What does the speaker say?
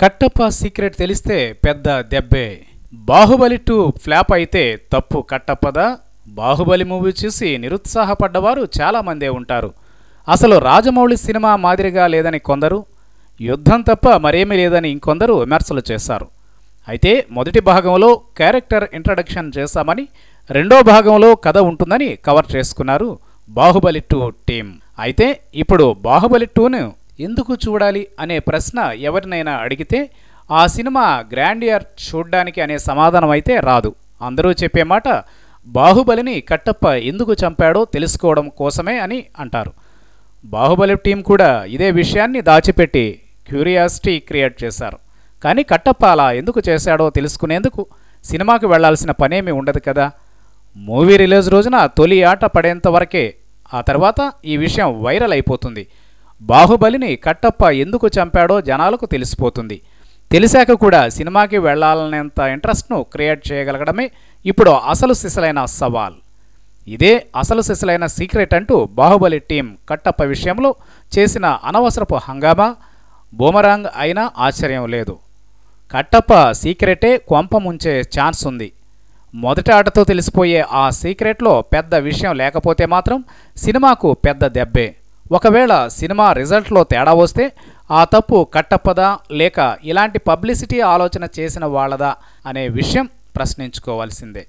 Kattappa secret తెలిస్తే పెద్ద దెబ్బే. Baahubali two flop అయితే తప్పు కట్టప్పదా? బాహుబలి మూవీ చూసి నిరుత్సాహపడ్డవారు చాలామందే ఉంటారు. అసలు రాజమౌళి సినిమా మాదిరిగా లేదని కొందరు యుద్ధం తప్ప మరేమీ లేదని ఇంకొందరు విమర్శలు చేశారు. అయితే మొదటి భాగంలో క్యారెక్టర్ ఇంట్రడక్షన్ చేశామని రెండో భాగంలో కథ ఉంటుందని కవర్ చేసుకున్నారు బాహుబలి టూ టీం. అయితే ఇప్పుడు బాహుబలి టూను ఎందుకు చూడాలి అనే ప్రశ్న ఎవరినైనా అడిగితే ఆ సినిమా గ్రాండియర్ చూడ్డానికి అనే సమాధానం అయితే రాదు. అందరూ చెప్పే మాట బాహుబలిని కట్టప్ప ఎందుకు చంపాడో తెలుసుకోవడం కోసమే అని అంటారు. బాహుబలి టీం కూడా ఇదే విషయాన్ని దాచిపెట్టి క్యూరియాసిటీ క్రియేట్ చేశారు. కానీ కట్టప్ప అలా ఎందుకు చేశాడో తెలుసుకునేందుకు సినిమాకి వెళ్ళాల్సిన పనేమీ ఉండదు కదా. మూవీ రిలీజ్ రోజున తొలి ఆట పడేంత వరకే ఆ తర్వాత ఈ విషయం వైరల్ అయిపోతుంది. బాహుబలిని కట్టప్ప ఎందుకు చంపాడో జనాలకు తెలిసిపోతుంది. తెలిసాక కూడా సినిమాకి వెళ్ళాలనేంత ఇంట్రెస్ట్ను క్రియేట్ చేయగలగడమే ఇప్పుడు అసలు సిసలైన సవాల్. ఇదే అసలు సిసలైన సీక్రెట్ అంటూ బాహుబలి టీం కట్టప్ప విషయంలో చేసిన అనవసరపు హంగామా బూమరాంగ్ అయినా ఆశ్చర్యం లేదు. కట్టప్ప సీక్రెటే కొంప ముంచే ఛాన్స్ ఉంది. మొదటి ఆటతో తెలిసిపోయే ఆ సీక్రెట్లో పెద్ద విషయం లేకపోతే మాత్రం సినిమాకు పెద్ద దెబ్బే. ఒకవేళ సినిమా రిజల్ట్లో తేడా వస్తే ఆ తప్పు కట్టప్పదా లేక ఇలాంటి పబ్లిసిటీ ఆలోచన చేసిన వాళ్ళదా అనే విషయం ప్రశ్నించుకోవాల్సిందే.